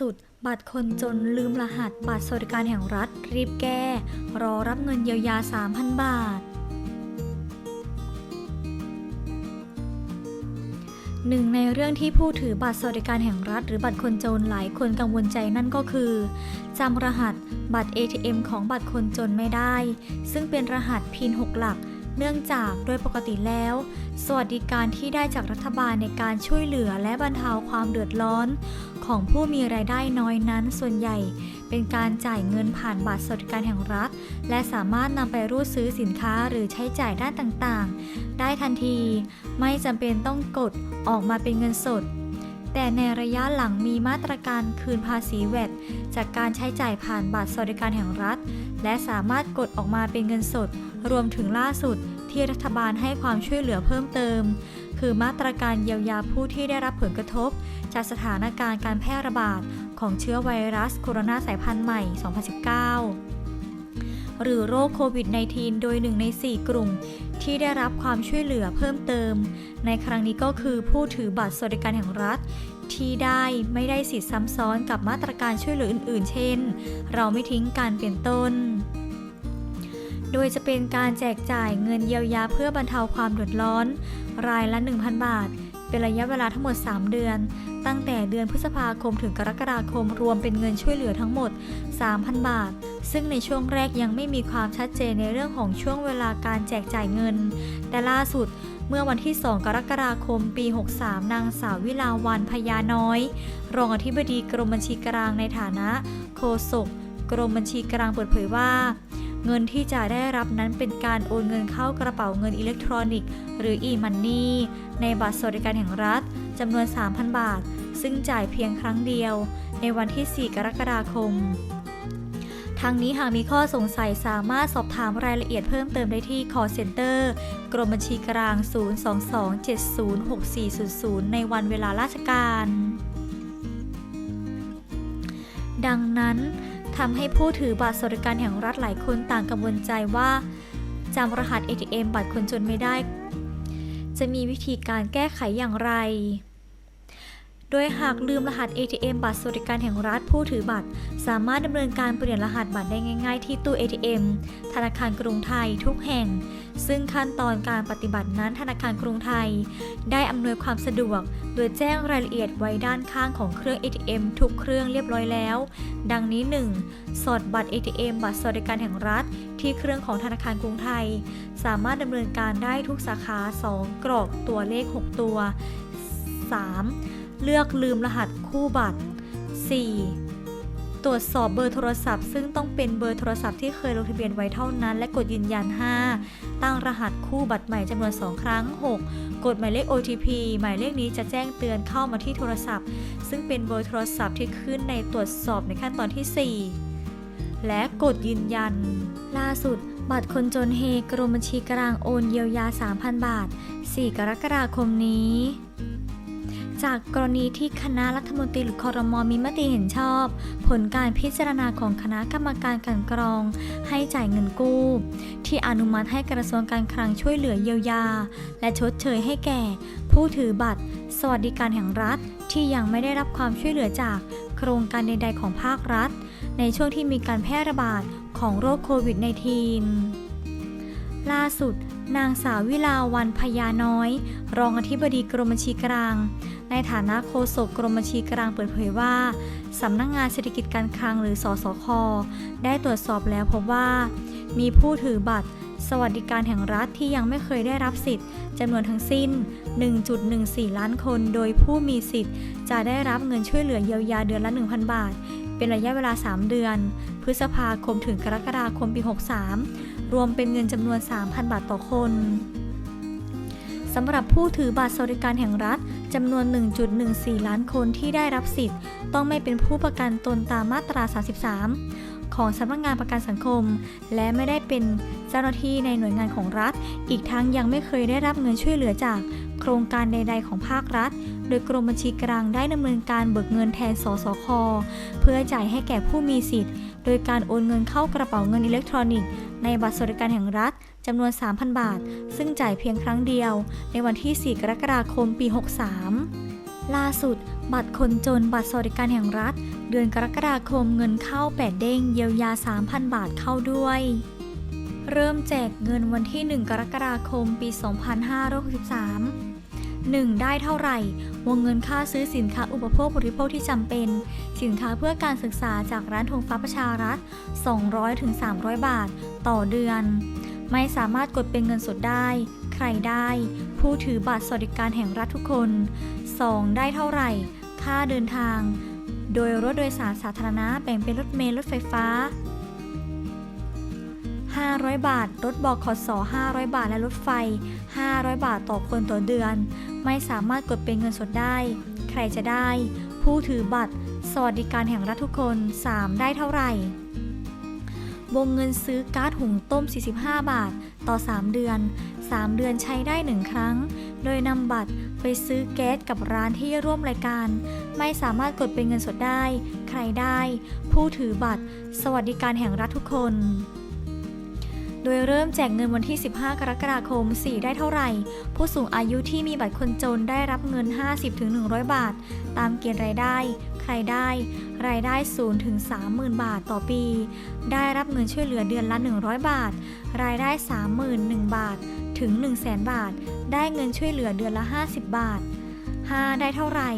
สุด บัตรคนจนลืมรหัสบัตรสวัสดิการแห่งรัฐ รีบแก้ รอรับเงินเยียวยา 3,000 บาท หนึ่งในเรื่องที่ผู้ถือบัตรสวัสดิการแห่งรัฐ หรือบัตรคนจนหลายคนกังวลใจนั่นก็คือจำรหัสบัตร ATM ของบัตรคนจนไม่ได้ ซึ่งเป็นรหัสพิน6หลัก เนื่องจากโดยปกติแล้ว สวัสดิการที่ได้จากรัฐบาลในการช่วยเหลือและบรรเทาความเดือดร้อน ของผู้มีรายได้น้อยนั้นส่วนใหญ่ เป็นการจ่ายเงินผ่านบัตรสวัสดิการแห่งรัฐ และสามารถนำไปรูดซื้อสินค้าหรือใช้จ่ายด้านต่างๆ ได้ทันที ไม่จำเป็นต้องกดออกมาเป็นเงินสดแต่ในระยะหลังมีมาตรการคืนภาษีแวดจากการใช้จ่ายผ่านบัตรสวัสดิการแห่งรัฐ และสามารถกดออกมาเป็นเงินสด รวมถึงล่าสุด ที่รัฐบาลให้ความช่วยเหลือเพิ่มเติม คือมาตรการเยียวยาผู้ที่ได้รับผลกระทบ จากสถานการณ์การแพร่ระบาดของเชื้อไวรัสโคโรนาสายพันธุ์ใหม่ 2019 หรือโรคโควิด -19 โดยหนึ่งใน 4 กลุ่ม ที่ได้รับความช่วยเหลือเพิ่มเติม ในครั้งนี้ก็คือผู้ถือบัตรสวัสดิการแห่งรัฐที่ได้ไม่ได้สิทธิซ้ำซ้อนกับมาตรการช่วยเหลืออื่น ๆ เช่น เราไม่ทิ้งการเปลี่ยนต้น โดยจะเป็นการแจกจ่ายเงินเยียวยาเพื่อบรรเทาความเดือดร้อน รายละ 1,000 บาท เป็นระยะเวลาทั้งหมด 3 เดือน ตั้งแต่เดือนพฤษภาคมถึงกรกฎาคมรวมเป็นเงินช่วยเหลือทั้งหมด 3,000 บาท ซึ่งในช่วงแรกยังไม่มีความชัดเจนในเรื่องของช่วงเวลาการแจกจ่ายเงิน แต่ล่าสุดเมื่อวันที่ 2 กรกฎาคม ปี 63 นางสาววิลาวันพญาน้อย รองอธิบดีกรมบัญชีกลางในฐานะ โฆษกกรมบัญชีกลางเปิดเผยว่า เงินที่จะได้รับนั้นเป็นการโอนเงินเข้ากระเป๋าเงินอิเล็กทรอนิกส์หรือ e-money ในบัตรสวัสดิการแห่งรัฐจำนวน 3,000 บาท ซึ่งจ่ายเพียงครั้งเดียว ในวันที่ 4 กรกฎาคมทางนี้หากมีข้อสงสัยสามารถสอบถามรายละเอียดเพิ่มเติมได้ที่ call center กรมบัญชีกลาง 022706400 ในวันเวลาราชการ ดังนั้น ทำให้ผู้ถือบัตรสวัสดิการแห่งรัฐหลายคนต่างกังวลใจว่าจำรหัส ATM บัตรคนจนไม่ได้ จะมีวิธีการแก้ไขอย่างไร โดยหากลืมรหัส ATM บัตรสวัสดิการแห่งรัฐผู้ถือบัตร สามารถดำเนินการเปลี่ยนรหัสบัตรได้ง่าย ๆ ที่ตู้ ATM ธนาคารกรุงไทยทุกแห่ง ซึ่งขั้นตอนการปฏิบัตินั้นธนาคารกรุงไทย ได้อำนวยความสะดวก โดยแจ้งรายละเอียดไว้ด้านข้างของเครื่อง ATM ทุกเครื่องเรียบร้อยแล้ว ดังนี้ 1. สอดบัตร ATM บัตรสวัสดิการแห่งรัฐ ที่เครื่องของธนาคารกรุงไทย สามารถดำเนินการได้ทุกสาขา 2 กรอกตัวเลข 6 ตัว 3. เลือกลืมรหัสคู่บัตร 4. ตรวจสอบเบอร์โทรศัพท์ ซึ่งต้องเป็นเบอร์โทรศัพท์ที่เคยลงทะเบียนไว้เท่านั้น และกดยืนยัน 5. ตั้งรหัสคู่บัตรใหม่จำนวน 2 ครั้ง 6. กดหมายเลข OTP หมายเลขนี้จะแจ้งเตือนเข้ามาที่โทรศัพท์ ซึ่งเป็นเบอร์โทรศัพท์ที่ขึ้นในตรวจสอบในขั้นตอนที่ 4 และกดยืนยัน ล่าสุดบัตรคนจนเฮกรมบัญชีกลางโอนเยียวยา 3,000 บาท 4 กรกฎาคมนี้ จากกรณีที่คณะรัฐมนตรีหรือคอรมอมีมติเห็นชอบ ผลการพิจารณาของคณะกรรมการกลันกรอง ให้จ่ายเงินกู้ ที่อนุมัติให้กระทรวงการคลังช่วยเหลือเยียวยา และชดเชยให้แก่ ผู้ถือบัตร สวัสดิการแห่งรัฐที่ยังไม่ได้รับความช่วยเหลือจากโครงการใด ๆ ของภาครัฐ ในช่วงที่มีการแพร่ระบาดของโรคโควิด -19 ล่าสุดนางสาววิลาวันพญาน้อย รองอธิบดีกรมบัญชีกลาง ในฐานะโฆษกกรมบัญชีกลางเปิดเผยว่า สำนักงงานเศรษฐกิจการคลังหรือสสค ได้ตรวจสอบแล้วพบว่า มีผู้ถือบัตร สวัสดิการแห่งรัฐที่ยังไม่เคยได้รับสิทธิ์จำนวนทั้งสิ้น 1.14 ล้านคน โดยผู้มีสิทธิ์ จะได้รับเงินช่วยเหลือเยียวยาเดือนละ 1,000 บาท เป็นระยะเวลา 3 เดือน พฤษภาคมถึงกรกฎาคมปี 63 รวมเป็นเงินจำนวน 3,000 บาทต่อคน สำหรับผู้ถือบัตรสวัสดิการแห่งรัฐจำนวน 1.14 ล้านคนที่ได้รับสิทธิ์ ต้องไม่เป็นผู้ประกันตนตามมาตรา 33 ของสำนักงานประกันสังคม และไม่ได้เป็นเจ้าหน้าที่ในหน่วยงานของรัฐ อีกทั้งยังไม่เคยได้รับเงินช่วยเหลือจากโครงการใด ๆ ของภาครัฐ โดยกรมบัญชีกลางได้ดำเนินการเบิกเงินแทน สสค เพื่อจ่ายให้แก่ผู้มีสิทธิ์ โดยการโอนเงินเข้ากระเป๋าเงินอิเล็กทรอนิกส์ในบัตรสวัสดิการแห่งรัฐจำนวน 3,000 บาท ซึ่งจ่ายเพียงครั้งเดียว ในวันที่ 4 กรกฎาคม ปี 63 ล่าสุด บัตรคนจนบัตรสวัสดิการแห่งรัฐ เดือนกรกฎาคมเงินเข้า8เด้งเยียวยา 3,000 บาทเข้าด้วย เริ่มแจกเงินวันที่ 1 กรกฎาคมปี 2563 1. ได้เท่าไหร่ วงเงินค่าซื้อสินค้าอุปโภคบริโภคที่จำเป็น สินค้าเพื่อการศึกษาจากร้านธงฟ้าประชารัฐ 200-300 บาท ต่อเดือน ไม่สามารถกดเป็นเงินสดได้ ใครได้ ผู้ถือบัตรสวัสดิการแห่งรัฐทุกคน 2. ได้เท่าไหร่ ค่าเดินทาง โดยรถโดยสารสาธารณะแบ่งเป็นรถเมล์รถไฟฟ้า 500 บาท รถบขส500 บาท และรถไฟ 500 บาทต่อคนต่อเดือน ไม่สามารถกดเป็นเงินสดได้ ใครจะได้ ผู้ถือบัตร สวัสดิการแห่งรัฐทุกคน 3. ได้เท่าไหร่วงเงินซื้อก๊าซหุงต้ม 45 บาท ต่อ 3 เดือน 3 เดือนใช้ได้ 1 ครั้ง โดยนำบัตรไปซื้อแก๊สกับร้านที่ร่วมรายการ ไม่สามารถกดเป็นเงินสดได้ ใครได้ ผู้ถือบัตร สวัสดิการแห่งรัฐทุกคน โดยเริ่มแจกเงินวันที่ 15 กรกฎาคม 4 ได้เท่าไหร่ ผู้สูงอายุที่มีบัตรคนจนได้รับเงิน 50-100 บาท ตามเกณฑ์รายได้ ใครได้ รายได้0ถึง30,000 บาทต่อปี ได้รับเงินช่วยเหลือเดือนละ 100 บาท รายได้ 31,000 บาท ถึง 100,000 บาท ได้เงินช่วยเหลือเดือนละ 50 บาท 5 ได้เท่าไหร่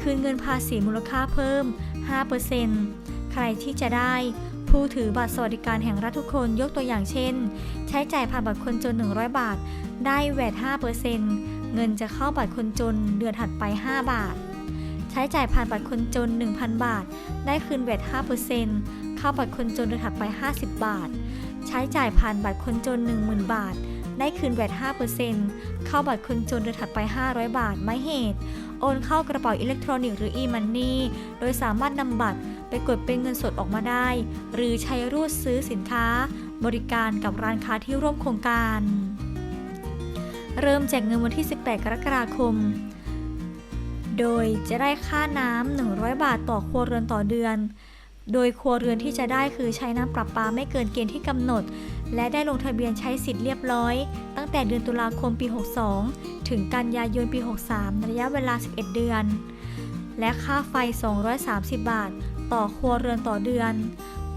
คืนเงินภาษีมูลค่าเพิ่ม 5%ใครที่จะได้ ผู้ถือบัตรสวัสดิการแห่งรัฐทุกคนยกตัวอย่างเช่น ใช้จ่ายผ่านบัตรคนจน 100 บาท ได้แวด5%เงินจะเข้าบัตรคนจนเดือนถัดไป 5 บาท ใช้จ่ายผ่านบัตรคนจน 1,000 บาท ได้คืนแวด5%เข้าบัตรคนจนเดือนถัดไป 50 บาท ใช้จ่ายผ่านบัตรคนจน 10,000 บาท ได้คืนแวด5%เข้าบัตรคนจนเดือนถัดไป 500 บาท ไม่เหตุ โอนเข้ากระเป๋าอิเล็กทรอนิกส์หรือ e-money โดยสามารถนำบัตร ไปกดเป็นเงินสดออกมาได้ หรือใช้รูดซื้อสินค้า บริการกับร้านค้าที่ร่วมโครงการ เริ่มแจกเงินวันที่ 18 กรกฎาคม โดยจะได้ค่าน้ำ 100 บาทต่อครัวเรือนต่อเดือน โดยครัวเรือนที่จะได้คือใช้น้ำประปาไม่เกินเกณฑ์ที่กำหนด และได้ลงทะเบียนใช้สิทธิ์เรียบร้อย ตั้งแต่เดือนตุลาคมปี 62 ถึงกันยายนปี 63 ระยะเวลา 11 เดือนและค่าไฟ 230 บาท ต่อครัวเรือนต่อเดือน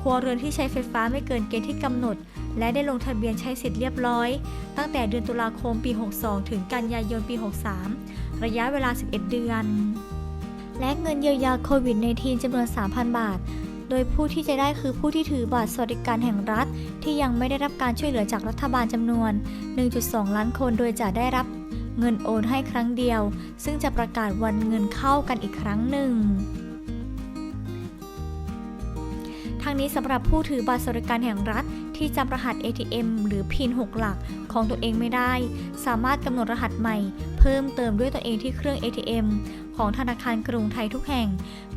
ครัวเรือนที่ใช้ไฟฟ้าไม่เกินเกณฑ์ที่กำหนด และได้ลงทะเบียนใช้สิทธิ์เรียบร้อย ตั้งแต่เดือนตุลาคมปี 62 ถึงกันยายนปี 63 ระยะเวลา 11 เดือน และเงินเยียวยาโควิด -19 จำนวน 3,000 บาท โดยผู้ที่จะได้คือผู้ที่ถือบัตรสวัสดิการแห่งรัฐ ที่ยังไม่ได้รับการช่วยเหลือจากรัฐบาลจำนวน 1.2 ล้านคน โดยจะได้รับเงินโอนให้ครั้งเดียว ซึ่งจะประกาศวันเงินเข้ากันอีกครั้งหนึ่ง นี้สำหรับผู้ถือบัตรสวัสดิการแห่งรัฐ ที่จำรหัส ATM หรือ PIN 6หลักของตัวเองไม่ได้ สามารถกำหนดรหัสใหม่ เพิ่มเติมด้วยตัวเองที่เครื่อง ATM ของธนาคารกรุงไทยทุกแห่ง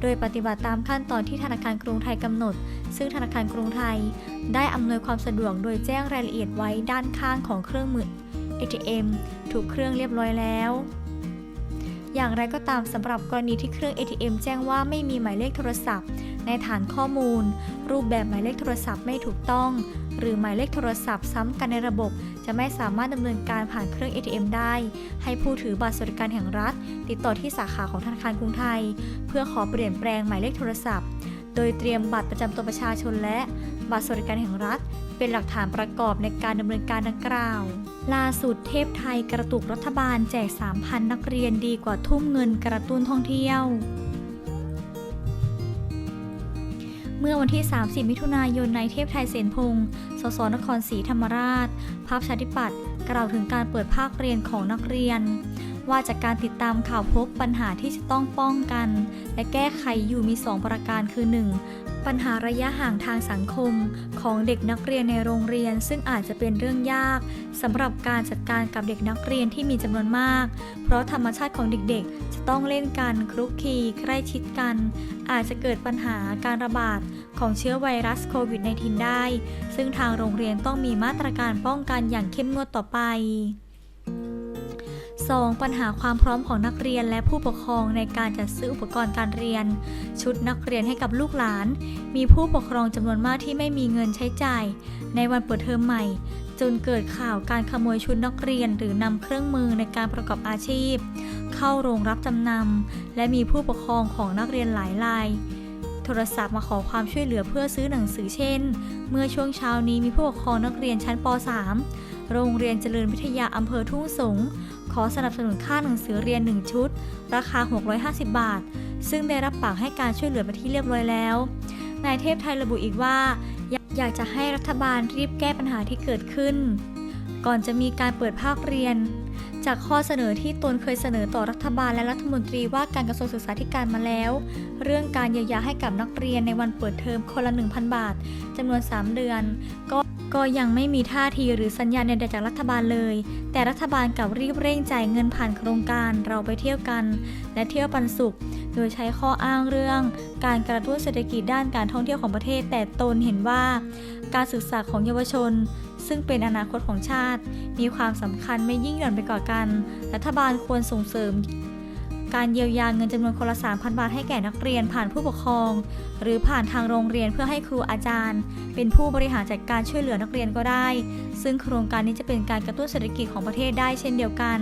โดยปฏิบัติตามขั้นตอนที่ธนาคารกรุงไทยกำหนด ซึ่งธนาคารกรุงไทย ได้อำนวยความสะดวกโดยแจ้งรายละเอียดไว้ด้านข้างของเครื่องมือ ATM ถูกเครื่องเรียบร้อยแล้วอย่างไรก็ตามสำหรับกรณีที่เครื่อง ATM แจ้งว่าไม่มีหมายเลขโทรศัพท์ ในฐานข้อมูล รูปแบบหมายเลขโทรศัพท์ไม่ถูกต้อง หรือหมายเลขโทรศัพท์ซ้ำกันในระบบ จะไม่สามารถดำเนินการผ่านเครื่อง ATM ได้ ให้ผู้ถือบัตรสวัสดิการแห่งรัฐ ติดต่อที่สาขาของธนาคารกรุงไทย เพื่อขอเปลี่ยนแปลงหมายเลขโทรศัพท์ โดยเตรียมบัตรประจำตัวประชาชนและบัตรสวัสดิการแห่งรัฐ เป็นหลักฐานประกอบในการดำเนินการดังกล่าวล่าสุดเทพไทยกระตุกรัฐบาลแจก 3,000 นักเรียนดีกว่าทุ่มเงินกระตุ้นท่องเที่ยว เมื่อวันที่ 30 มิถุนายนในเทพไทยเสนพงศ์สสนครศรีธรรมราชภาพชาติปัตย์กล่าวถึงการเปิดภาคเรียนของนักเรียน ว่าจากการติดตามข่าวพบปัญหาที่จะต้องป้องกัน และแก้ไขอยู่มี 2 ประการคือ 1. ปัญหาระยะห่างทางสังคมของเด็กนักเรียนในโรงเรียน ซึ่งอาจจะเป็นเรื่องยากสำหรับการจัดการกับเด็กนักเรียนที่มีจำนวนมาก เพราะธรรมชาติของเด็กๆ จะต้องเล่นกันคลุกคลีใกล้ชิดกัน อาจจะเกิดปัญหาการระบาดของเชื้อไวรัสโควิด -19 ได้ ซึ่งทางโรงเรียนต้องมีมาตรการป้องกันอย่างเข้มงวดต่อไป 2. ปัญหาความพร้อมของนักเรียนและผู้ปกครองในการจัดซื้ออุปกรณ์การเรียน ชุดนักเรียนให้กับลูกหลาน มีผู้ปกครองจำนวนมากที่ไม่มีเงินใช้จ่าย ในวันเปิดเทอมใหม่ จนเกิดข่าวการขโมยชุดนักเรียน หรือนำเครื่องมือในการประกอบอาชีพ เข้าโรงรับจำนำและมีผู้ปกครองของนักเรียนหลายรายโทรศัพท์มาขอความช่วยเหลือเพื่อซื้อหนังสือเช่น เมื่อช่วงเช้านี้มีผู้ปกครองนักเรียนชั้นป .3 โรงเรียนเจริญวิทยาอำเภอทุ่งสง ขอสนับสนุนค่าหนังสือเรียน 1 ชุด ราคา 650 บาท ซึ่งได้รับปากให้การช่วยเหลือไปที่เรียบร้อยแล้ว นายเทพไทยระบุอีกว่าอยากอยากจะให้รัฐบาลรีบแก้ปัญหาที่เกิดขึ้น ก่อนจะมีการเปิดภาคเรียน จากข้อเสนอที่ตนเคยเสนอต่อรัฐบาลและรัฐมนตรีว่าการกระทรวงศึกษาธิการมาแล้ว เรื่องการเยียวยาให้กับนักเรียนในวันเปิดเทอมคนละ 1,000 บาทจำนวน 3 เดือน ก็ ก็ยังไม่มีท่าทีหรือสัญญาณใดๆจากรัฐบาลเลย แต่รัฐบาลกลับรีบเร่งจ่ายเงินผ่านโครงการเราไปเที่ยวกัน และเที่ยวปันสุข โดยใช้ข้ออ้างเรื่อง การกระตุ้นเศรษฐกิจด้านการท่องเที่ยวของประเทศ แต่ตนเห็นว่า การศึกษาของเยาวชน ซึ่งเป็นอนาคตของชาติ มีความสำคัญไม่ยิ่งหย่อนไปกว่ากัน รัฐบาลควรส่งเสริม การเยียวยาเงินจำนวนคนละ 3,000 บาทให้แก่นักเรียนผ่านผู้ปกครอง หรือผ่านทางโรงเรียนเพื่อให้ครูอาจารย์ เป็นผู้บริหารจัดการช่วยเหลือนักเรียนก็ได้ ซึ่งโครงการนี้จะเป็นการกระตุ้นเศรษฐกิจของประเทศได้เช่นเดียวกัน